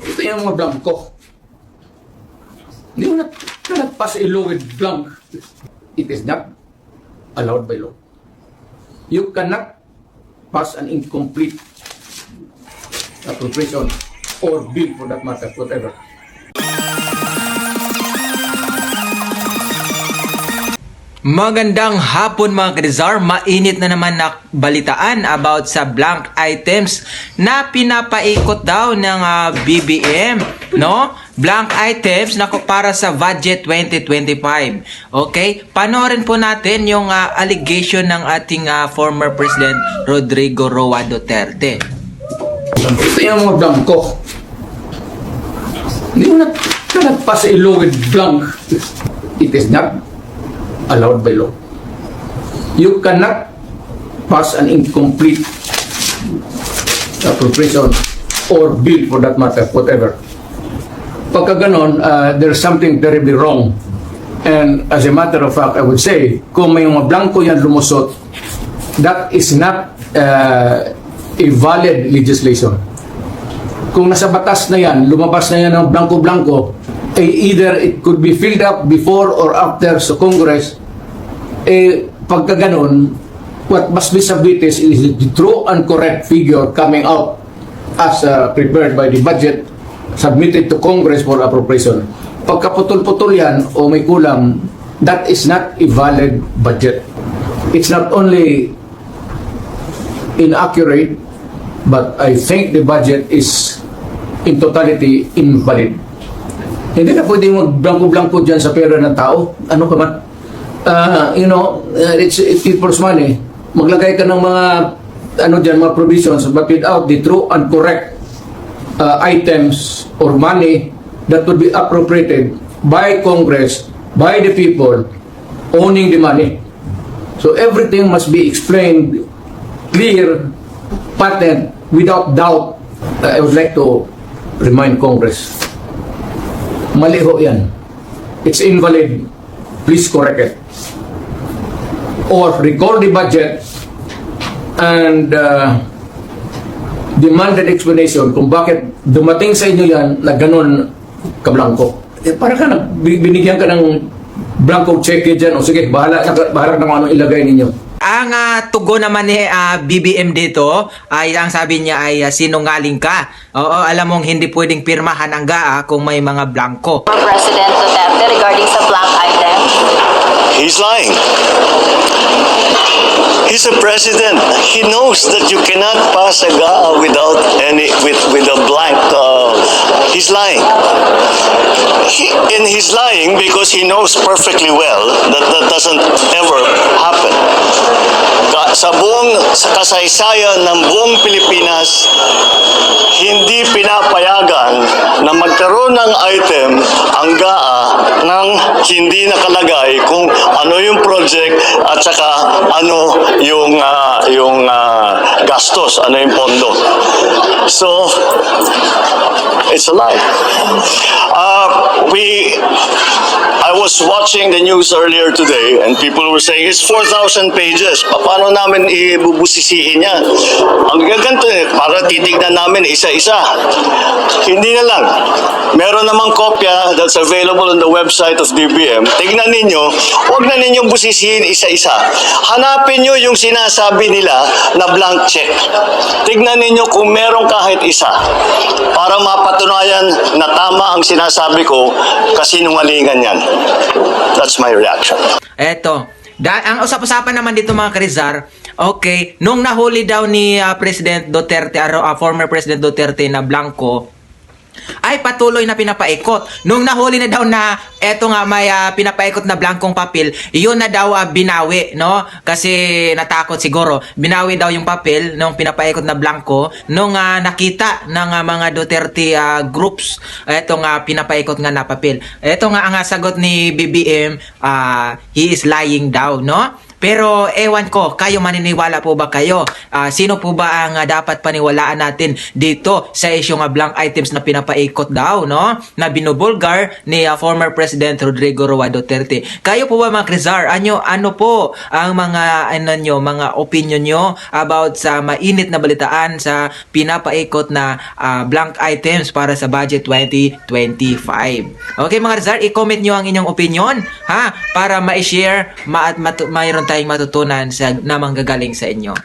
Ito yung mga blanco. Hindi mo na law with blank. It is not allowed by law. You cannot pass an incomplete appropriation or bill for that matter, whatever. Magandang hapon mga kadizar, mainit na naman na balitaan about sa blank items na pinapaikot daw ng ah, BBM, no? Blank items na para sa budget 2025. Okay? Panoorin po natin yung ah, allegation ng ating ah, former President Rodrigo Roa Duterte. Ito yung mga blanco. Hindi mo na law with blank. It is not allowed by law. You cannot pass an incomplete appropriation or bill for that matter, whatever. Pagka ganon, uh, there's something terribly wrong. And as a matter of fact, I would say, kung may mga blanco yan lumusot, that is not uh, a valid legislation. Kung nasa batas na yan, lumabas na yan ng blanco-blanco, either it could be filled up before or after sa Congress, eh, pagka ganon, what must be submitted is the true and correct figure coming out as uh, prepared by the budget submitted to Congress for appropriation. Pagka putol-putol yan o may kulang, that is not a valid budget. It's not only inaccurate, but I think the budget is in totality invalid. Hindi na pwede mag-blanco-blanco dyan sa pera ng tao. Ano ka man? Ah, you know, uh, it's, it's people's money. Maglagay ka ng mga ano dyan, mga provisions, but without the true and correct uh, items or money that would be appropriated by Congress, by the people owning the money. So everything must be explained clear, patent, without doubt. I would like to remind Congress. Mali ho yan. It's invalid. Please correct it. Or recall the budget and uh, demand an explanation kung bakit dumating sa inyo yan na ganun kablangko. Eh, para ka nag, binigyan ka ng blanco check dyan. O sige, bahala, bahala na kung anong ilagay ninyo. Ang ah, tugon naman ni ah, BBM dito ay ang sabi niya ay ah, sinungaling ka. Oo, alam mong hindi pwedeng pirmahan ang GAA kung may mga blanco. President Duterte regarding sa blank items? He's lying. He's a president. He knows that you cannot pass a GAA without any with with a blank. Uh, he's lying. He, and he's lying because he knows perfectly well that that doesn't Sa buong sa kasaysayan ng buong Pilipinas, hindi pinapayagan na magkaroon ng item ang GAA ng hindi nakalagay kung ano yung project at saka ano yung ah, yung ah, gastos, ano yung pondo. So it's a lie. Uh, we I was watching the news earlier today and people were saying it's 4,000 pages. Pa- Paano namin ibubusisihin yan? Ang gaganto eh, para titignan namin isa-isa. Hindi na lang. Meron namang kopya that's available on the website of DBM. Tignan ninyo, huwag na ninyong busisihin isa-isa. Hanapin nyo yung sinasabi nila na blank check. Tignan ninyo kung meron kahit isa para mapatunayan na tama ang sinasabi ko kasinungalingan yan. That's my reaction. Eto, da- ang usap-usapan naman dito mga Karizar, okay, nung nahuli daw ni ah, President Duterte, ah, former President Duterte na blanco, ay patuloy na pinapaikot. Nung nahuli na daw na eto nga may ah, pinapaikot na blankong papel, yun na daw ah, binawi, no? Kasi natakot siguro. Binawi daw yung papel nung pinapaikot na blanco nung ah, nakita ng ah, mga Duterte ah, groups eto nga pinapaikot nga na papel. Eto nga ang sagot ni BBM, ah, he is lying daw, no? Pero ewan ko, kayo maniniwala po ba kayo? Ah, sino po ba ang ah, dapat paniwalaan natin dito sa isyong ah, blank items na pinapaikot daw, no? Na binubulgar ni ah, former President Rodrigo Roa Duterte. Kayo po ba mga Krizar, ano, ano po ang mga ano nyo, mga opinion nyo about sa mainit na balitaan sa pinapaikot na ah, blank items para sa budget 2025. Okay mga Krizar, i-comment nyo ang inyong opinion ha para ma-share ma at mayroon tayong matutunan sa namang gagaling sa inyo.